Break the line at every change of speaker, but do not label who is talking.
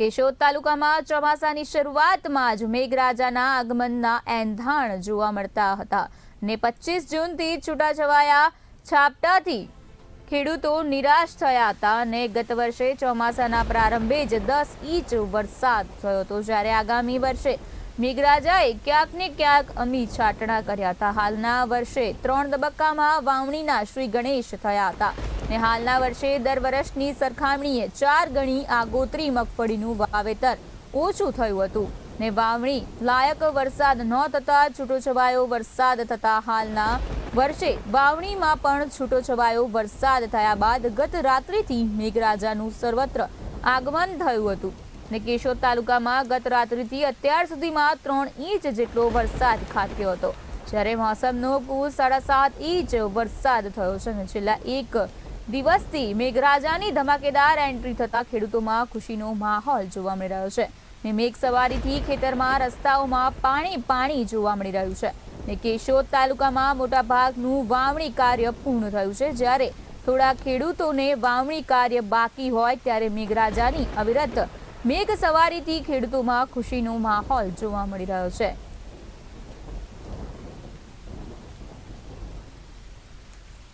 કેશોદ તાલુકામાં ચોમાસાની શરૂઆતમાં જ મેઘરાજાના આગમનના એંધાણ જોવા મળતા હતા ને પચીસ જૂનથી છૂટાછવાયા છાપટાથી ખેડૂતો નિરાશ થયા હતા અને ગત વર્ષે ચોમાસાના પ્રારંભે જ દસ ઇંચ વરસાદ થયો હતો. જ્યારે આગામી વર્ષે મેઘરાજાએ ક્યાંક ને ક્યાંક અમી છાટણા કર્યા હતા. હાલના વર્ષે ત્રણ તબક્કામાં વાવણીના શ્રી ગણેશ થયા હતા. ને હાલના વર્ષે દર વર્ષની સરખામણીએ ચાર ગણી આગોતરી મગફળીનું વાવેતર ઓછું થયું હતું. ને વાવણી લાયક વરસાદ ન થતા છૂટોછવાયો વરસાદ થતા હાલના વર્ષે વાવણીમાં પણ છૂટોછવાયો વરસાદ થયા બાદ ગત રાત્રિથી મેઘરાજાનું સર્વત્ર આગમન થયું હતું. ને કેશોદ તાલુકામાં ગત રાત્રિથી અત્યાર સુધીમાં ત્રણ ઇંચ જેટલો વરસાદ ખાબક્યો હતો. જ્યારે મોસમનો કુલ સાડા સાત ઇંચ વરસાદ થયો છે અને છેલ્લા એક દિવસથી મેઘરાજાની ધમાકેદાર એન્ટ્રી થતા ખેડૂતોમાં ખુશીનો માહોલ જોવા મળી રહ્યો છે ને મેઘ સવારીથી ખેતરમાં રસ્તાઓમાં પાણી પાણી જોવા મળી રહ્યું છે ને કેશોદ તાલુકામાં મોટા ભાગનું વાવણી કાર્ય પૂર્ણ થયું છે. જ્યારે થોડા ખેડૂતોને વાવણી કાર્ય બાકી હોય ત્યારે મેઘરાજાની અવિરત મેઘ સવારીથી ખેડૂતોમાં ખુશીનો માહોલ જોવા મળી રહ્યો છે.